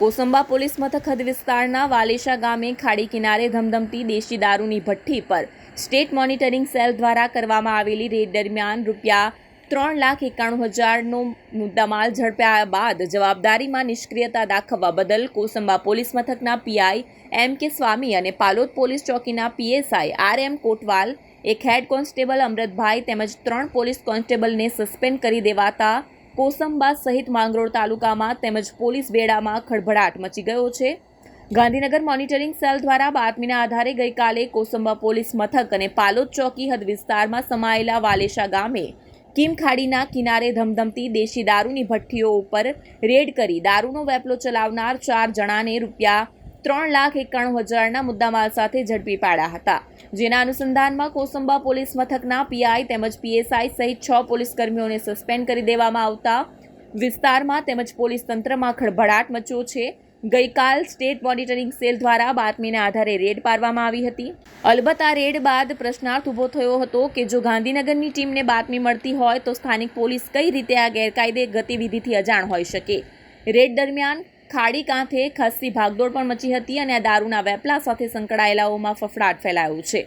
Kosamba police મથક હદ વિસ્તારના વાલેશા ગામે ખાડી કિનારે ધમધમતી દેશી દારૂની ભઠ્ઠી પર સ્ટેટ મોનિટરિંગ સેલ દ્વારા કરવામાં આવેલી રેડ દરમિયાન રૂપિયા ત્રણ લાખ એકાણું હજારનો મુદ્દામાલ ઝડપ્યા બાદ જવાબદારીમાં નિષ્ક્રિયતા દાખવવા બદલ કોસંબા પોલીસ મથકના પીઆઈ એમ કે સ્વામી અને પાલોદ પોલીસ ચોકીના પીએસઆઈ આર એમ કોટવાલ, એક હેડ કોન્સ્ટેબલ અમૃતભાઈ તેમજ ત્રણ પોલીસ કોન્સ્ટેબલને સસ્પેન્ડ કરી દેવાતા કોસંબા સહિત માંગરોળ તાલુકામાં તેમજ પોલીસ બેડામાં ખળભળાટ મચી ગયો છે. ગાંધીનગર મોનિટરિંગ સેલ દ્વારા બાતમીના આધારે ગઈકાલે કોસંબા પોલીસ મથક અને પાલોદ ચોકી હદ વિસ્તારમાં સમાયેલા વાલેશા ગામે કિમ ખાડીના કિનારે ધમધમતી દેશી દારૂની ભઠ્ઠીઓ ઉપર રેડ કરી દારૂનો વેપલો ચલાવનાર ચાર જણાને રૂપિયા ત્રણ લાખ એકાણું હજારના મુદ્દામાલ સાથે ઝડપી પાડ્યા હતા. જેના અનુસંધાનમાં કોસંબા પોલીસ મથકના પીઆઈ તેમજ પીએસઆઈ સહિત છ પોલીસ કર્મીઓને સસ્પેન્ડ કરી દેવામાં આવતા વિસ્તારમાં તેમજ પોલીસ તંત્રમાં ખળભળાટ મચ્યો છે. ગઈકાલ સ્ટેટ મોનિટરિંગ સેલ દ્વારા બાતમીના આધારે રેડ પાડવામાં આવી હતી. અલબત્ત આ રેડ બાદ પ્રશ્નાર્થ ઊભો થયો હતો કે જો ગાંધીનગરની ટીમને બાતમી મળતી હોય તો સ્થાનિક પોલીસ કઈ રીતે આ ગેરકાયદે ગતિવિધિથી અજાણ હોઈ શકે? રેડ દરમિયાન ખાડી કાંઠે ખાસ્સી ભાગદોડ પણ મચી હતી અને આ દારૂના વેપલા સાથે સંકળાયેલાઓમાં ફફડાટ ફેલાયો છે.